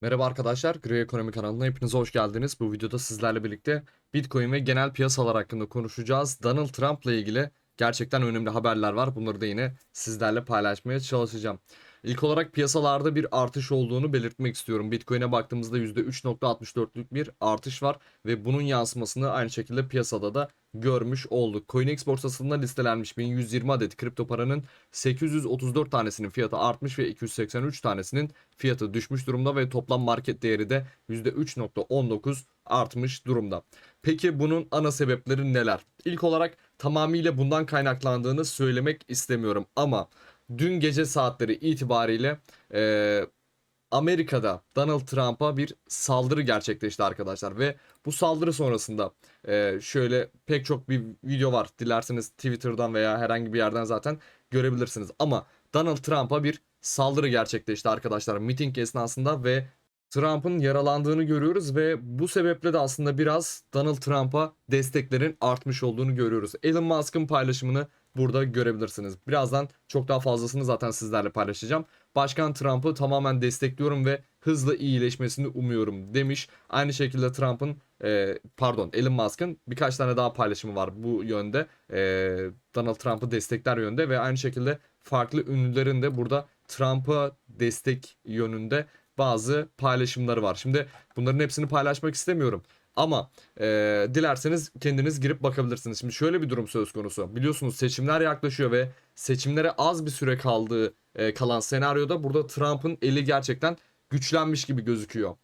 Merhaba arkadaşlar, Gri Ekonomi kanalına hepiniz hoş geldiniz. Bu videoda sizlerle birlikte Bitcoin ve genel piyasalar hakkında konuşacağız. Donald Trump'la ilgili gerçekten önemli haberler var. Bunları da yine sizlerle paylaşmaya çalışacağım. İlk olarak piyasalarda bir artış olduğunu belirtmek istiyorum. Bitcoin'e baktığımızda %3.64'lük bir artış var ve bunun yansımasını aynı şekilde piyasada da görmüş olduk. CoinEx borsasında listelenmiş 1120 adet kripto paranın 834 tanesinin fiyatı artmış ve 283 tanesinin fiyatı düşmüş durumda ve toplam market değeri de %3.19 artmış durumda. Peki bunun ana sebepleri neler? İlk olarak tamamıyla bundan kaynaklandığını söylemek istemiyorum ama dün gece saatleri itibariyle eee, Amerika'da Donald Trump'a bir saldırı gerçekleşti arkadaşlar ve bu saldırı sonrasında eee, şöyle pek çok bir video var. Dilerseniz Twitter'dan veya herhangi bir yerden zaten görebilirsiniz. Ama Donald Trump'a bir saldırı gerçekleşti arkadaşlar miting esnasında ve Trump'ın yaralandığını görüyoruz ve bu sebeple de aslında biraz Donald Trump'a desteklerin artmış olduğunu görüyoruz. Elon Musk'ın paylaşımını burada görebilirsiniz. Birazdan çok daha fazlasını zaten sizlerle paylaşacağım. Başkan Trump'ı tamamen destekliyorum ve hızlı iyileşmesini umuyorum demiş. Aynı şekilde Trump'ın e, pardon Elon Musk'ın birkaç tane daha paylaşımı var bu yönde. E, Donald Trump'ı destekler yönde ve aynı şekilde farklı ünlülerin de burada Trump'a destek yönünde bazı paylaşımları var. Şimdi bunların hepsini paylaşmak istemiyorum. Ama e, dilerseniz kendiniz girip bakabilirsiniz. Şimdi şöyle bir durum söz konusu. Biliyorsunuz seçimler yaklaşıyor ve seçimlere az bir süre kaldığı e, kalan senaryoda burada Trump'ın eli gerçekten güçlenmiş gibi gözüküyor.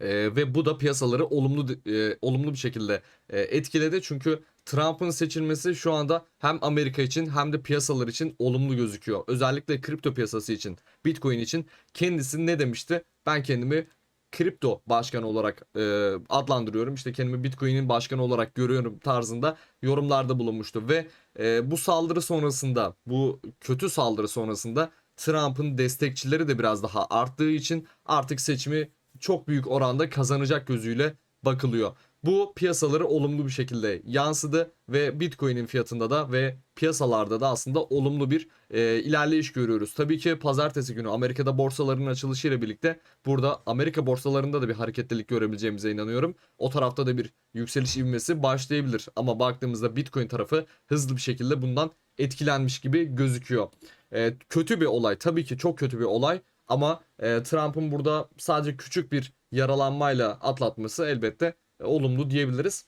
E, ve bu da piyasaları olumlu e, olumlu bir şekilde e, etkiledi. Çünkü Trump'ın seçilmesi şu anda hem Amerika için hem de piyasalar için olumlu gözüküyor. Özellikle kripto piyasası için, Bitcoin için kendisi ne demişti? Ben kendimi kripto başkanı olarak e, adlandırıyorum. İşte kendimi Bitcoin'in başkanı olarak görüyorum tarzında yorumlarda bulunmuştu ve e, bu saldırı sonrasında, bu kötü saldırı sonrasında Trump'ın destekçileri de biraz daha arttığı için artık seçimi çok büyük oranda kazanacak gözüyle bakılıyor. Bu piyasaları olumlu bir şekilde yansıdı ve Bitcoin'in fiyatında da ve piyasalarda da aslında olumlu bir e, ilerleyiş görüyoruz. Tabii ki pazartesi günü Amerika'da borsaların açılışıyla birlikte burada Amerika borsalarında da bir hareketlilik görebileceğimize inanıyorum. O tarafta da bir yükseliş ivmesi başlayabilir ama baktığımızda Bitcoin tarafı hızlı bir şekilde bundan etkilenmiş gibi gözüküyor. E, kötü bir olay tabii ki çok kötü bir olay ama e, Trump'ın burada sadece küçük bir yaralanmayla atlatması elbette olumlu diyebiliriz.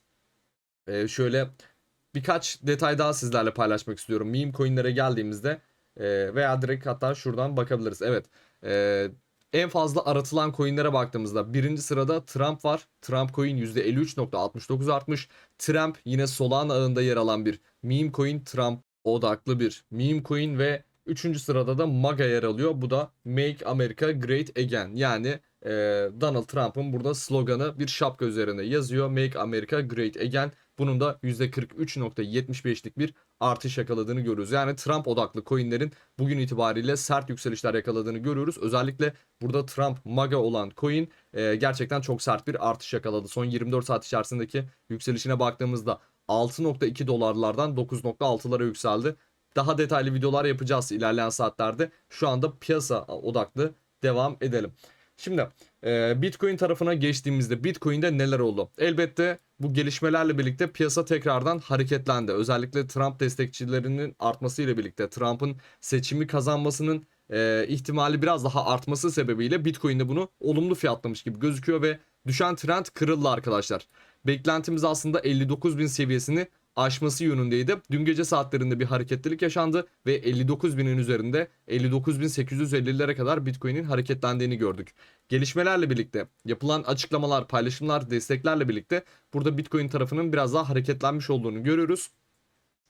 E, şöyle birkaç detay daha sizlerle paylaşmak istiyorum. Meme coinlere geldiğimizde e, veya direkt hatta şuradan bakabiliriz. Evet. E, en fazla aratılan coinlere baktığımızda birinci sırada Trump var. Trump coin %53.69 artmış. Trump yine Solana ağında yer alan bir meme coin. Trump odaklı bir meme coin ve Üçüncü sırada da MAGA yer alıyor. Bu da Make America Great Again. Yani e, Donald Trump'ın burada sloganı bir şapka üzerinde yazıyor. Make America Great Again. Bunun da %43.75'lik bir artış yakaladığını görüyoruz. Yani Trump odaklı coinlerin bugün itibariyle sert yükselişler yakaladığını görüyoruz. Özellikle burada Trump MAGA olan coin e, gerçekten çok sert bir artış yakaladı. Son 24 saat içerisindeki yükselişine baktığımızda 6.2 dolarlardan 9.6'lara yükseldi. Daha detaylı videolar yapacağız ilerleyen saatlerde. Şu anda piyasa odaklı devam edelim. Şimdi e, Bitcoin tarafına geçtiğimizde Bitcoin'de neler oldu? Elbette bu gelişmelerle birlikte piyasa tekrardan hareketlendi. Özellikle Trump destekçilerinin artmasıyla birlikte Trump'ın seçimi kazanmasının e, ihtimali biraz daha artması sebebiyle Bitcoin'de bunu olumlu fiyatlamış gibi gözüküyor ve düşen trend kırıldı arkadaşlar. Beklentimiz aslında 59.000 seviyesini aşması yönündeydi. Dün gece saatlerinde bir hareketlilik yaşandı ve 59 binin üzerinde 59.850'lere kadar Bitcoin'in hareketlendiğini gördük. Gelişmelerle birlikte yapılan açıklamalar, paylaşımlar, desteklerle birlikte burada Bitcoin tarafının biraz daha hareketlenmiş olduğunu görüyoruz.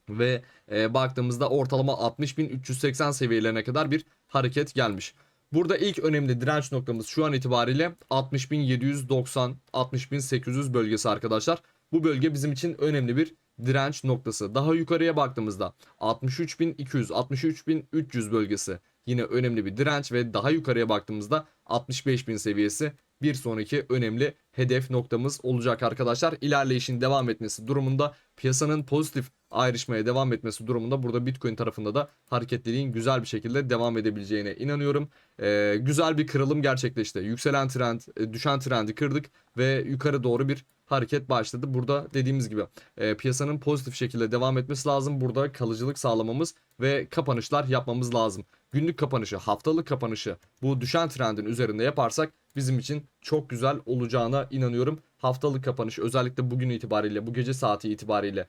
Ve e, baktığımızda ortalama 60.380 seviyelerine kadar bir hareket gelmiş. Burada ilk önemli direnç noktamız şu an itibariyle 60.790 60.800 bölgesi arkadaşlar. Bu bölge bizim için önemli bir direnç noktası. Daha yukarıya baktığımızda 63.200 63.300 bölgesi yine önemli bir direnç ve daha yukarıya baktığımızda 65.000 seviyesi bir sonraki önemli hedef noktamız olacak arkadaşlar. İlerleyişin devam etmesi durumunda piyasanın pozitif ayrışmaya devam etmesi durumunda burada Bitcoin tarafında da hareketliliğin güzel bir şekilde devam edebileceğine inanıyorum. Ee, güzel bir kırılım gerçekleşti. Yükselen trend, e, düşen trendi kırdık ve yukarı doğru bir hareket başladı. Burada dediğimiz gibi e, piyasanın pozitif şekilde devam etmesi lazım. Burada kalıcılık sağlamamız ve kapanışlar yapmamız lazım. Günlük kapanışı, haftalık kapanışı bu düşen trendin üzerinde yaparsak bizim için çok güzel olacağına inanıyorum. Haftalık kapanış özellikle bugün itibariyle, bu gece saati itibariyle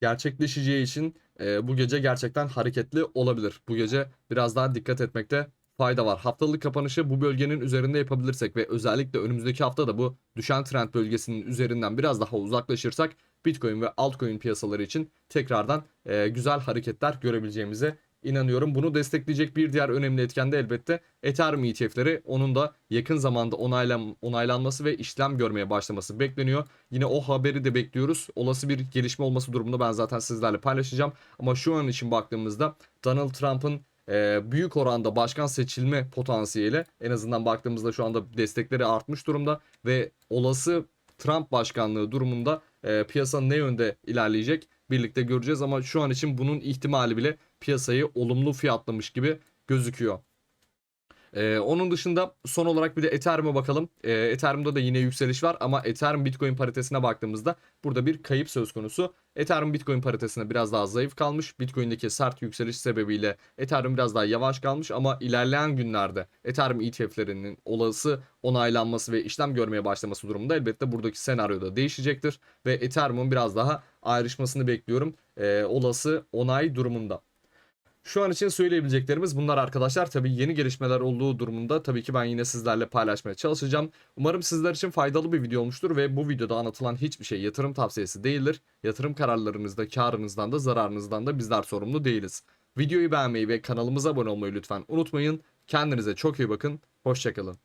gerçekleşeceği için e, bu gece gerçekten hareketli olabilir. Bu gece biraz daha dikkat etmekte fayda var. Haftalık kapanışı bu bölgenin üzerinde yapabilirsek ve özellikle önümüzdeki hafta da bu düşen trend bölgesinin üzerinden biraz daha uzaklaşırsak Bitcoin ve altcoin piyasaları için tekrardan e, güzel hareketler görebileceğimize inanıyorum. Bunu destekleyecek bir diğer önemli etken de elbette Ethereum ETF'leri. Onun da yakın zamanda onaylan, onaylanması ve işlem görmeye başlaması bekleniyor. Yine o haberi de bekliyoruz. Olası bir gelişme olması durumunda ben zaten sizlerle paylaşacağım. Ama şu an için baktığımızda Donald Trump'ın e, büyük oranda başkan seçilme potansiyeli en azından baktığımızda şu anda destekleri artmış durumda ve olası Trump başkanlığı durumunda e, piyasa ne yönde ilerleyecek birlikte göreceğiz ama şu an için bunun ihtimali bile piyasayı olumlu fiyatlamış gibi gözüküyor. Ee, onun dışında son olarak bir de Ethereum'a bakalım. Ee, Ethereum'da da yine yükseliş var ama Ethereum Bitcoin paritesine baktığımızda burada bir kayıp söz konusu. Ethereum Bitcoin paritesine biraz daha zayıf kalmış. Bitcoin'deki sert yükseliş sebebiyle Ethereum biraz daha yavaş kalmış ama ilerleyen günlerde Ethereum ETF'lerinin olası onaylanması ve işlem görmeye başlaması durumunda elbette buradaki senaryoda değişecektir ve Ethereum'un biraz daha ayrışmasını bekliyorum ee, olası onay durumunda. Şu an için söyleyebileceklerimiz bunlar arkadaşlar. Tabii yeni gelişmeler olduğu durumunda tabii ki ben yine sizlerle paylaşmaya çalışacağım. Umarım sizler için faydalı bir video olmuştur ve bu videoda anlatılan hiçbir şey yatırım tavsiyesi değildir. Yatırım kararlarınızda karınızdan da zararınızdan da bizler sorumlu değiliz. Videoyu beğenmeyi ve kanalımıza abone olmayı lütfen unutmayın. Kendinize çok iyi bakın. Hoşçakalın.